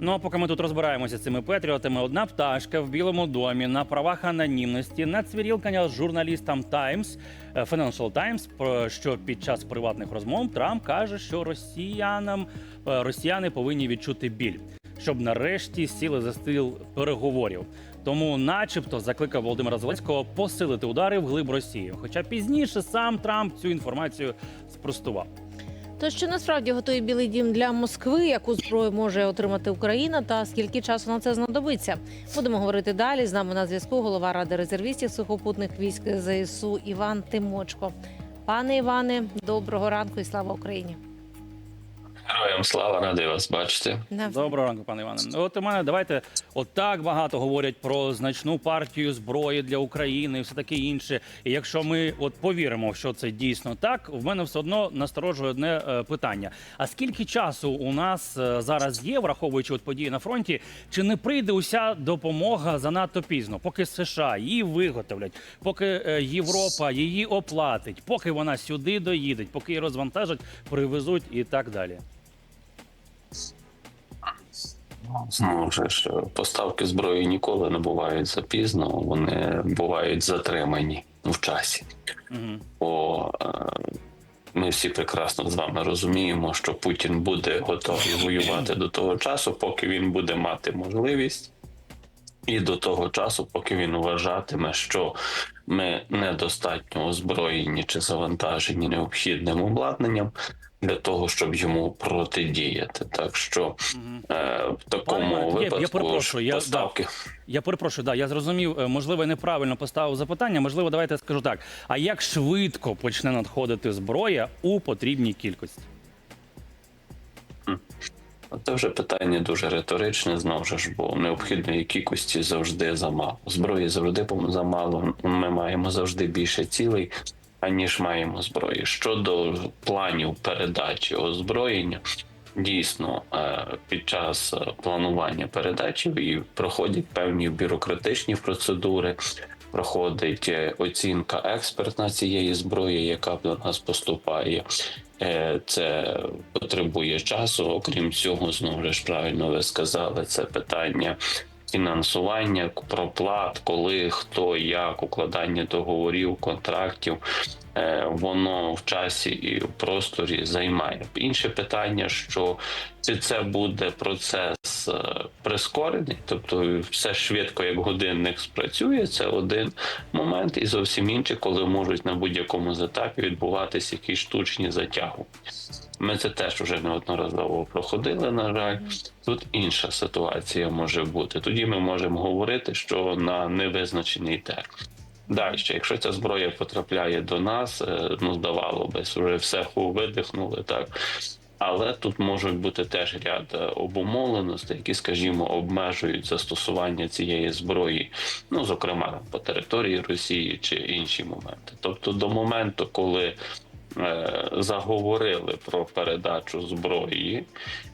Ну а поки ми тут розбираємося з цими патріотами, одна пташка в Білому домі на правах анонімності нацвірілкання з журналістам Times, е, Financial Times, що під час приватних розмов Трамп каже, що росіянам е, росіяни повинні відчути біль, щоб нарешті сіли за стіл переговорів. Тому, начебто, закликав Володимира Зеленського посилити удари в глиб Росії. Хоча пізніше сам Трамп цю інформацію спростував. То що насправді готує Білий Дім для Москви, яку зброю може отримати Україна, та скільки часу на це знадобиться? Будемо говорити далі. З нами на зв'язку голова ради резервістів сухопутних військ ЗСУ Іван Тимочко. Пане Іване, доброго ранку і слава Україні. Героям слава, радий вас бачити. Доброго ранку, пане Іване. От у мене давайте от так багато говорять про значну партію зброї для України і все таке інше. І якщо ми от повіримо, що це дійсно так, в мене все одно насторожує одне е, питання: а скільки часу у нас е, зараз є, враховуючи от події на фронті, чи не прийде уся допомога занадто пізно, поки США її виготовлять, поки е, Європа її оплатить, поки вона сюди доїде, поки її розвантажать, привезуть і так далі. Знову ж ж, поставки зброї ніколи не бувають запізно, вони бувають затримані в часі. Угу. Бо е, ми всі прекрасно з вами розуміємо, що Путін буде готовий воювати до того часу, поки він буде мати можливість, і до того часу, поки він вважатиме, що ми недостатньо озброєні чи завантажені необхідним обладнанням для того, щоб йому протидіяти. Так що е, в такому Пане, я- я випадку перепрошую, я- поставки. Я перепрошую, да, я зрозумів. е, Можливо, я неправильно поставив запитання. Можливо, давайте я скажу так. А як швидко почне надходити зброя у потрібній кількості? Це вже питання дуже риторичне, знову ж, бо необхідної кількості завжди замало. Зброї завжди замало. Ми маємо завжди більше цілей, аніж маємо зброї. Щодо планів передачі озброєння, дійсно е, під час е, планування передачі і проходять певні бюрократичні процедури. Проходить е, оцінка експертна цієї зброї, яка до нас поступає. Це потребує часу. Окрім цього, знову ж правильно ви сказали, це питання фінансування, проплат, коли, хто, як, укладання договорів, контрактів. Е, Воно в часі і в просторі займає. Інше питання, що чи це буде процес е, прискорений, тобто все швидко, як годинник спрацює, це один момент, і зовсім інший, коли можуть на будь-якому етапі відбуватися якісь штучні затягування. Ми це теж вже неодноразово проходили. На жаль, тут інша ситуація може бути. Тоді ми можемо говорити, що на невизначений термін. Далі, якщо ця зброя потрапляє до нас, е, ну здавало би, вже все ху видихнули так. Але тут можуть бути теж ряд е, обумовленостей, які, скажімо, обмежують застосування цієї зброї, ну зокрема по території Росії чи інші моменти. Тобто, до моменту, коли е, заговорили про передачу зброї,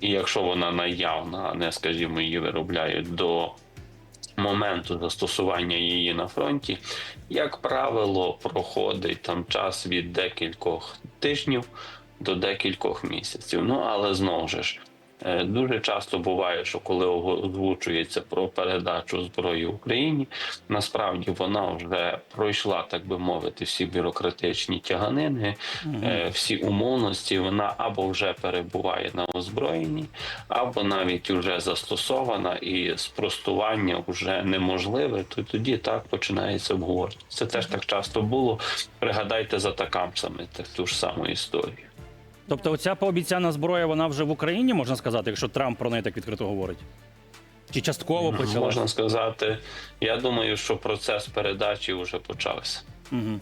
і якщо вона наявна, а не скажімо, її виробляють до моменту застосування її на фронті, як правило, проходить там час від декількох тижнів до декількох місяців. Ну але знову ж. Е, Дуже часто буває, що коли озвучується про передачу зброї Україні, насправді вона вже пройшла, так би мовити, всі бюрократичні тяганини, е, всі умовності. Вона або вже перебуває на озброєнні, або навіть вже застосована, і спростування вже неможливе. То тоді так починається обговорення. Це теж так часто було. Пригадайте за такамсами так, ту ж саму історію. Тобто, оця пообіцяна зброя, вона вже в Україні, можна сказати, якщо Трамп про неї так відкрито говорить? Чи частково почалася? Можна сказати, я думаю, що процес передачі вже почався. Угу.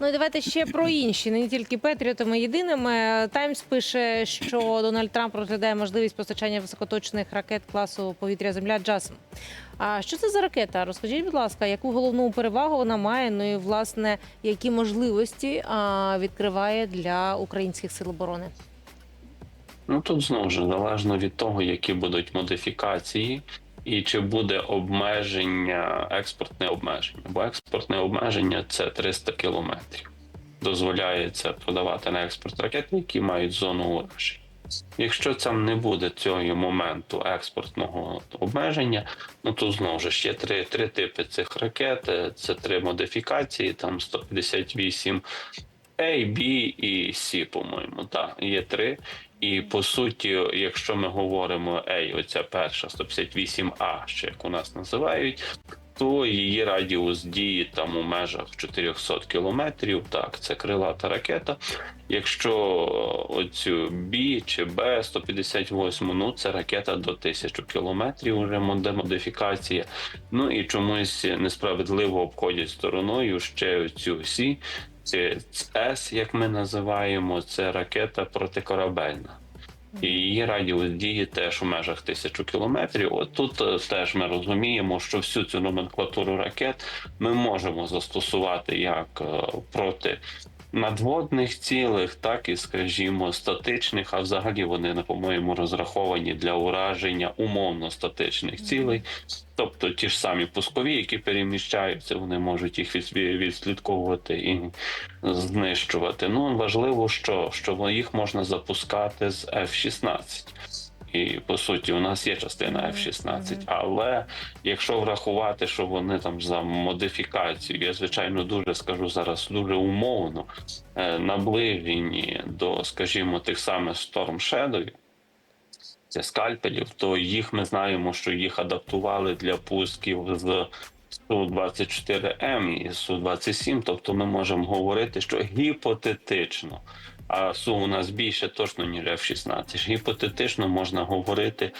Ну і давайте ще про інші, не тільки Петріотами єдиними. Таймс пише, що Дональд Трамп розглядає можливість постачання високоточних ракет класу повітря Земля Джасм. А що це за ракета? Розкажіть, будь ласка, яку головну перевагу вона має? Ну і власне які можливості відкриває для українських сил оборони? Ну тут знову ж залежно від того, які будуть модифікації. І чи буде обмеження, експортне обмеження? Бо експортне обмеження це 300 кілометрів. Дозволяється продавати на експорт ракети, які мають зону ураження. Якщо там не буде цього моменту експортного обмеження, ну то знову ж є три, три типи цих ракет. Це три модифікації, там 158 A, B і C, по-моєму. Так, є три. І по суті, якщо ми говоримо A, оця перша 158А, ще як у нас називають, то її радіус дії там у межах 400 кілометрів. Так, це крилата ракета. Якщо оцю B чи B 158, ну це ракета до 1000 кілометрів, вже модифікація. Ну і чомусь несправедливо обходять стороною ще цю C. С, як ми називаємо, це ракета протикорабельна. І її радіус дії теж у межах тисячу кілометрів. От тут е, теж ми розуміємо, що всю цю номенклатуру ракет ми можемо застосувати як е, проти надводних цілих, так і, скажімо, статичних. А взагалі вони, по-моєму, розраховані для ураження умовно статичних цілей. Тобто ті ж самі пускові, які переміщаються, вони можуть їх відслідковувати і знищувати. Ну важливо, що, що їх можна запускати з F-16. І по суті, у нас є частина F-16, але якщо врахувати, що вони там за модифікацію, я звичайно дуже скажу зараз дуже умовно е, наближені до, скажімо, тих самих Storm Shadow, це скальпелів, то їх ми знаємо, що їх адаптували для пусків з Су-24М і Су-27, тобто ми можемо говорити, що гіпотетично, а Су у нас більше точно, ніж F-16, гіпотетично можна говорити,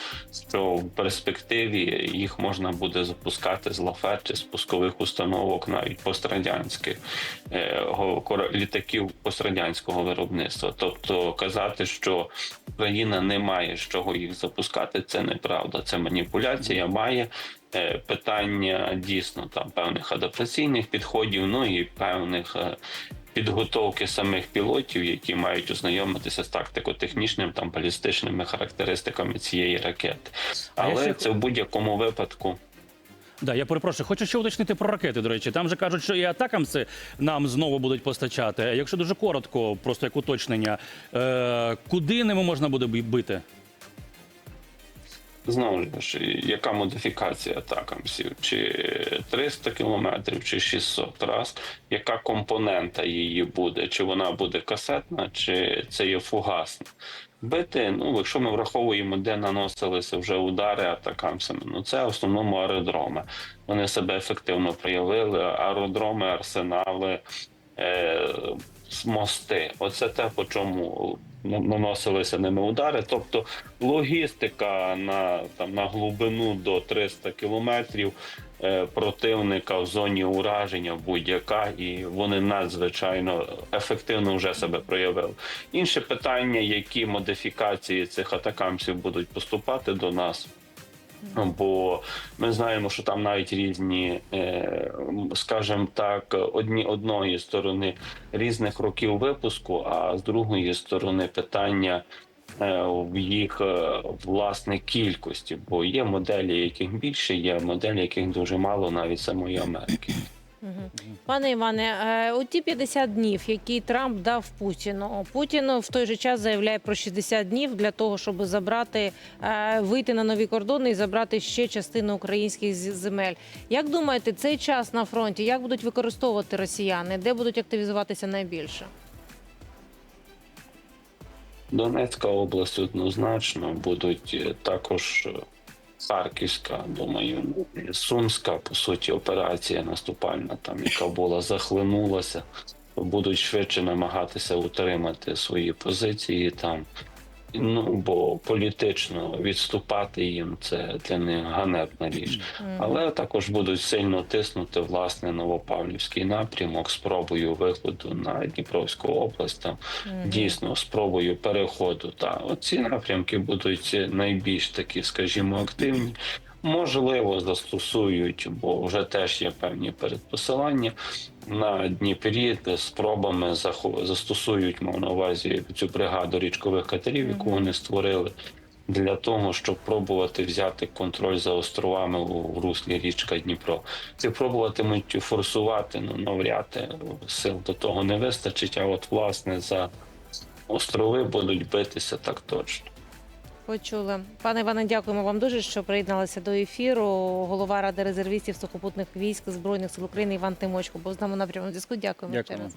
що в перспективі їх можна буде запускати з лафет чи з установок навіть пострадянських е, літаків пострадянського виробництва. Тобто казати, що Україна не має з чого їх запускати, це неправда. Це маніпуляція. Має е, питання дійсно там певних адаптаційних підходів, ну і певних. Підготовки самих пілотів, які мають ознайомитися з тактико-технічним там балістичними характеристиками цієї ракети, але ще- це в будь-якому випадку Да, я перепрошую, хочу ще уточнити про ракети. До речі, там же кажуть, що і атакамси нам знову будуть постачати. Якщо дуже коротко, просто як уточнення, е, куди ними можна буде бити? Знову ж, яка модифікація атакамсів? Чи 300 кілометрів, чи 600 раз? Яка компонента її буде? Чи вона буде касетна, чи це є фугасна? Бити, ну, якщо ми враховуємо, де наносилися вже удари атакамсами, ну це в основному аеродроми. Вони себе ефективно проявили. Аеродроми, арсенали, е, мости. Оце те, по чому ну, наносилися ними удари. Тобто логістика на там на глибину до 300 кілометрів е, противника в зоні ураження будь-яка, і вони надзвичайно ефективно вже себе проявили. Інше питання, які модифікації цих атакамсів будуть поступати до нас. Бо ми знаємо, що там навіть різні, е, скажімо так, одні одної сторони різних років випуску, а з другої сторони питання е, в їх е, власне кількості. Бо є моделі, яких більше, є моделі, яких дуже мало, навіть самої Америки. Пане Іване, е, у ті 50 днів, які Трамп дав Путіну, Путін в той же час заявляє про 60 днів для того, щоб забрати, е, вийти на нові кордони і забрати ще частину українських земель. Як думаєте, цей час на фронті як будуть використовувати росіяни? Де будуть активізуватися найбільше? Донецька область однозначно будуть е, також Харківська, думаю, ну, Сумська, по суті, операція наступальна, там яка була захлинулася, будуть швидше намагатися утримати свої позиції там. Ну бо політично відступати їм це для них ганебна річ. Але також будуть сильно тиснути власне Новопавлівський напрямок спробою виходу на Дніпровську область. Там дійсно спробою переходу. Та оці напрямки будуть найбільш такі, скажімо, активні. Можливо, застосують, бо вже теж є певні передпосилання на Дніпрі спробами застосують, мав на увазі цю бригаду річкових катерів, яку вони створили. Для того щоб пробувати взяти контроль за островами у руслі річка Дніпро, Ці пробуватимуть форсувати, ну навряд сил до того не вистачить. А от власне за острови будуть битися так точно. Почули. Пане Іване, дякуємо вам дуже, що приєдналися до ефіру. Голова Ради резервістів сухопутних військ Збройних сил України Іван Тимочко був з нами на прямому зв'язку. Дякуємо раз.